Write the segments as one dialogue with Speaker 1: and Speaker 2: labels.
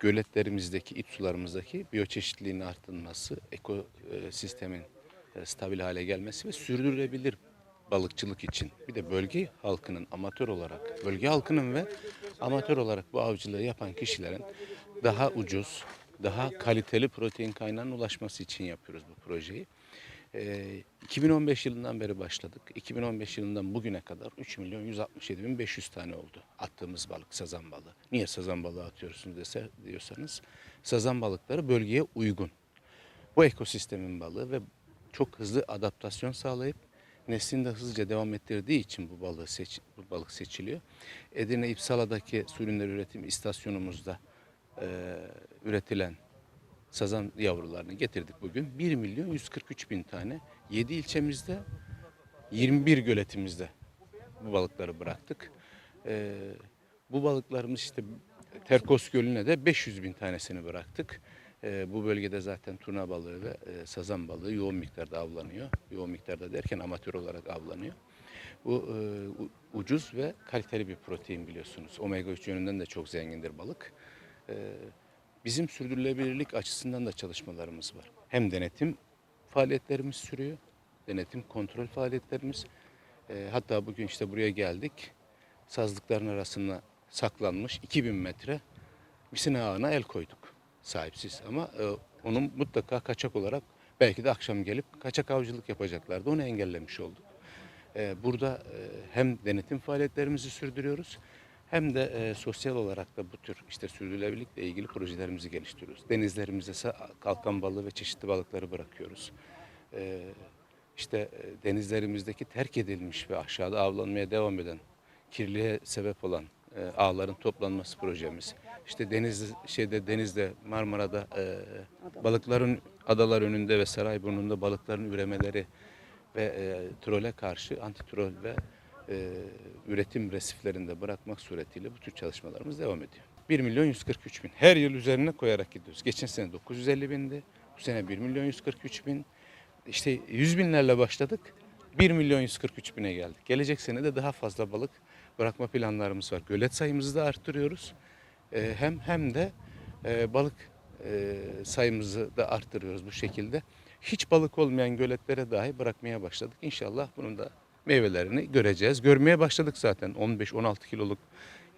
Speaker 1: göletlerimizdeki, iç sularımızdaki biyoçeşitliliğin artırılması, ekosistemin e, stabil hale gelmesi ve sürdürülebilir balıkçılık için bir de bölge halkının amatör olarak, bölge halkının ve amatör olarak bu avcılığı yapan kişilerin daha ucuz, daha kaliteli protein kaynağına ulaşması için yapıyoruz bu projeyi. Ee, 2015 yılından beri başladık. 2015 yılından bugüne kadar 3 milyon 167 bin 500 tane oldu attığımız balık, sazan balığı. Niye sazan balığı atıyorsunuz dese, diyorsanız, sazan balıkları bölgeye uygun. Bu ekosistemin balığı ve çok hızlı adaptasyon sağlayıp neslini de hızlıca devam ettirdiği için bu balığı seç, bu balık seçiliyor. Edirne İpsala'daki su ürünleri üretim istasyonumuzda e, üretilen sazan yavrularını getirdik bugün. 1 milyon 143 bin tane 7 ilçemizde 21 göletimizde bu balıkları bıraktık. E, bu balıklarımız işte Terkos Gölü'ne de 500 bin tanesini bıraktık. E, bu bölgede zaten turna balığı ve e, sazan balığı yoğun miktarda avlanıyor. Yoğun miktarda derken amatör olarak avlanıyor. Bu e, ucuz ve kaliteli bir protein biliyorsunuz. Omega 3 yönünden de çok zengindir balık. E, bizim sürdürülebilirlik açısından da çalışmalarımız var. Hem denetim faaliyetlerimiz sürüyor. Denetim kontrol faaliyetlerimiz. E, hatta bugün işte buraya geldik. Sazlıkların arasına saklanmış 2000 metre misin ağına el koyduk sahipsiz. Ama e, onun mutlaka kaçak olarak belki de akşam gelip kaçak avcılık yapacaklardı. Onu engellemiş olduk. E, burada e, hem denetim faaliyetlerimizi sürdürüyoruz hem de e, sosyal olarak da bu tür işte sürdürülebilirlikle ilgili projelerimizi geliştiriyoruz. Denizlerimize ise kalkan balığı ve çeşitli balıkları bırakıyoruz. E, işte e, denizlerimizdeki terk edilmiş ve aşağıda avlanmaya devam eden kirliliğe sebep olan e, ağların toplanması projemiz. İşte deniz şeyde denizde Marmara'da e, balıkların adalar önünde ve Sarayburnu'nda balıkların üremeleri ve e, trole karşı antitrol ve e, üretim resiflerinde bırakmak suretiyle bu tür çalışmalarımız devam ediyor. 1 milyon 143 bin. Her yıl üzerine koyarak gidiyoruz. Geçen sene 950 bindi. Bu sene 1 milyon 143 bin. İşte 100 binlerle başladık. 1 milyon 143 bine geldik. Gelecek sene de daha fazla balık bırakma planlarımız var. Gölet sayımızı da arttırıyoruz. Ee, hem hem de e, balık e, sayımızı da arttırıyoruz bu şekilde. Hiç balık olmayan göletlere dahi bırakmaya başladık. İnşallah bunun da meyvelerini göreceğiz. Görmeye başladık zaten. 15-16 kiloluk,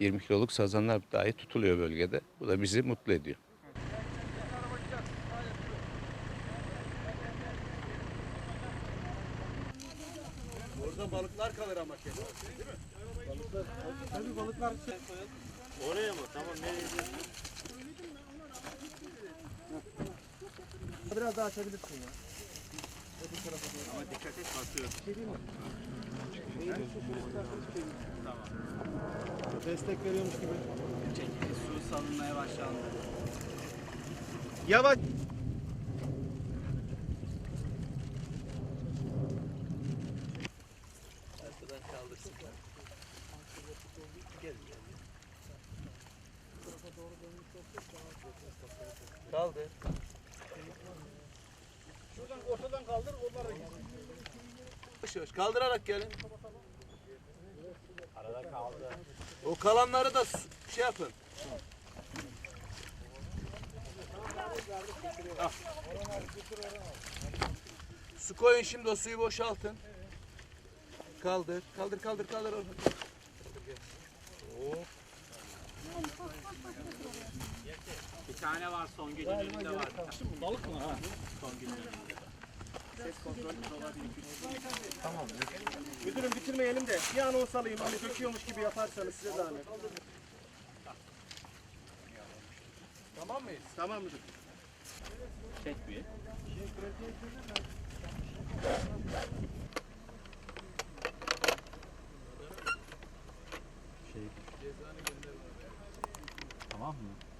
Speaker 1: 20 kiloluk sazanlar dahi tutuluyor bölgede. Bu da bizi mutlu ediyor.
Speaker 2: Orada balıklar kalır ama kesin. Değil mi? Balıklar. Tabii balıklar. Oraya mı? Tamam nereye gidiyorsun? Biraz daha açabilirsin ya. Dikkat et batıyor. Tamam. Destek veriyormuş gibi.
Speaker 3: Çekili su salınmaya başlandı.
Speaker 2: Yavaş.
Speaker 3: Arkadan kaldırsın. Gel.
Speaker 2: Kaldı. Yavaş yavaş kaldırarak gelin.
Speaker 3: Arada kaldı.
Speaker 2: O kalanları da şey yapın. Al. Su koyun şimdi o suyu boşaltın. Kaldır, kaldır, kaldır, kaldır. Hop.
Speaker 3: Bir tane var son gecenin önünde var. Şimdi balık mı ha? Son önünde. Ses kontrol Tamam.
Speaker 4: Müdürüm bitirmeyelim de bir anons alayım hani döküyormuş gibi yaparsanız size zahmet.
Speaker 2: Tamam mıyız?
Speaker 4: Tamam müdür.
Speaker 3: Çek bir. Şey. Tamam mı?